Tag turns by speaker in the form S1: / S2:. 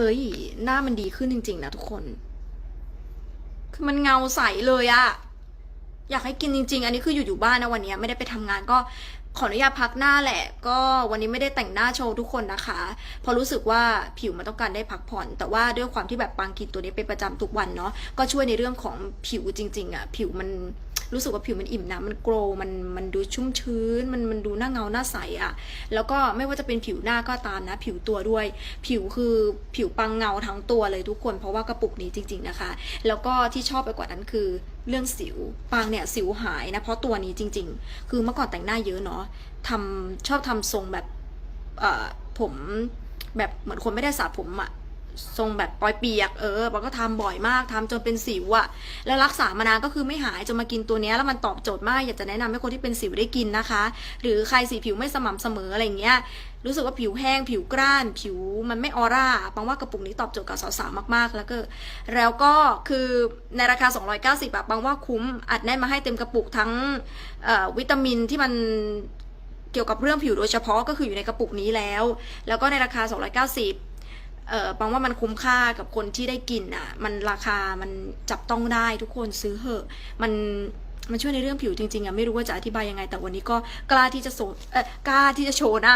S1: อ้ย หน้ามันดีขึ้นจริง ๆ นะทุกคน คือมันเงาใสเลยอะอยากให้กินจริง ๆ อันนี้คืออยู่อยู่บ้านนะวันนี้ไม่ได้ไปทำงานก็ขออนุญาตพักหน้าแหละ ก็วันนี้ไม่ได้แต่งหน้าโชว์ทุกคนนะคะเพราะรู้สึกว่าผิวมันต้องการได้พักผ่อน แต่ว่าด้วยความที่แบบปางกินตัวนี้เป็นประจำทุกวันเนาะก็ช่วยในเรื่องของผิวจริง ๆอะผิวมัน รู้สึกว่าผิวมันอิ่มน้ำมันโกลว์มันมันดูชุ่มชื้น มันมันดูหน้าเงาหน้าใสอะแล้วก็ไม่ว่าจะเป็นผิวหน้าก็ตามนะ ผิวตัวด้วย ผิวคือผิวปังเงาทั้งตัวเลยทุกคน เพราะว่ากระปุกนี้จริง ๆนะคะ แล้วก็ที่ชอบไปกว่านั้นคือเรื่องสิวปางเนี่ยสิวหายนะ เพราะตัวนี้จริง ๆ คือเมื่อก่อนแต่งหน้าเยอะเนาะทำชอบทำทรงแบบเอ่อผมแบบเหมือนคนไม่ได้สระผมอะ ทรงแบบปลอยเปียกเออปางก็ทำบ่อยมากทำจนเป็นสิวอะแล้วรักษามานานก็คือไม่หายจนมากินตัวนี้แล้วมันตอบโจทย์มากอยากจะแนะนำให้คนที่เป็นสิวได้กินนะคะ หรือใครสีผิวไม่สม่ำเสมออะไรอย่างเงี้ยรู้สึกว่าผิวแห้ง ผิวกร้าน ผิวมันไม่ออร่าปังว่ากระปุกนี้ตอบโจทย์กับสาวๆมากๆ แล้วก็ แล้วก็คือในราคา 290บาทปังว่าคุ้มอัดแน่นมาให้เต็มกระปุกทั้งออวิตามินที่มันเกี่ยวกับเรื่องผิวโดยเฉพาะก็คืออยู่ในกระปุกนี้แล้ว แล้วก็ในราคา 290 เออปังว่ามันคุ้มค่ากับคนที่ได้กินอะ มันราคามันจับต้องได้ทุกคนซื้อเหอะ มันมันช่วยในเรื่องผิวจริงๆอะไม่รู้ว่าจะอธิบายยังไง แต่วันนี้ก็กล้าที่จะโสเออกล้าที่จะโชว์หน้า